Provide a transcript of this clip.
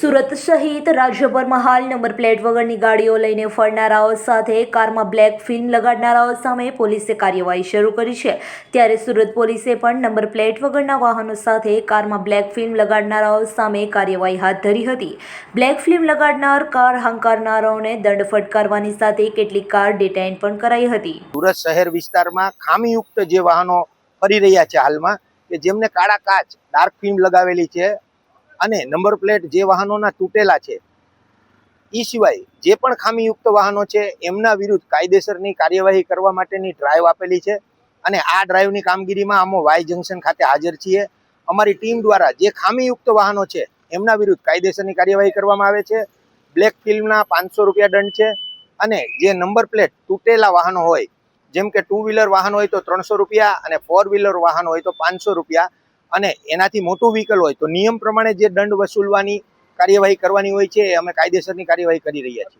સુરત સહિત રાજ્યભરમાં હાલ નંબર પ્લેટ વગરની ગાડીઓ લઈને ફરનારાઓ સાથે કારમાં બ્લેક ફિલ્મ લગાડનારાઓ સામે પોલીસે કાર્યવાહી શરૂ કરી છે. ત્યારે સુરત પોલીસે પણ નંબર પ્લેટ વગરના વાહનો સાથે કારમાં બ્લેક ફિલ્મ લગાડનારાઓ સામે કાર્યવાહી હાથ ધરી હતી. બ્લેક ફિલ્મ લગાડનાર, કાર હંકારનારાઓને દંડ ફટકારવાની સાથે કેટલીક કાર ડિટેન પણ કરાઈ હતી. સુરત શહેર વિસ્તારમાં ખામીયુક્ત જે વાહનો ફરી રહ્યા છે હાલમાં, કે જેમને કાળા કાચ, ડાર્ક ફિલ્મ લગાવેલી છે અને નંબર પ્લેટ જે વાહનોના તૂટેલા છે એ સિવાય જે પણ ખામીયુક્ત વાહનો છે, એમના વિરુદ્ધ કાયદેસરની કાર્યવાહી કરવા માટેની ડ્રાઈવ આપેલી છે. અને આ ડ્રાઈવની કામગીરીમાં અમે વાય જંકશન ખાતે હાજર છીએ. અમારી ટીમ દ્વારા જે ખામીયુક્ત વાહનો છે, એમના વિરુદ્ધ કાયદેસરની કાર્યવાહી કરવામાં આવે છે. બ્લેક ફિલ્મના પાંચસો રૂપિયા દંડ છે. અને જે નંબર પ્લેટ તૂટેલા વાહનો હોય, જેમ કે ટુ વ્હીલર વાહન હોય તો ત્રણસો રૂપિયા અને ફોર વ્હીલર વાહન હોય તો પાંચસો રૂપિયા અને એનાથી મોટું વ્હીકલ હોય તો નિયમ પ્રમાણે જે દંડ વસૂલવાની કાર્યવાહી કરવાની હોય છે અમે કાયદેસરની કાર્યવાહી કરી રહ્યા છીએ.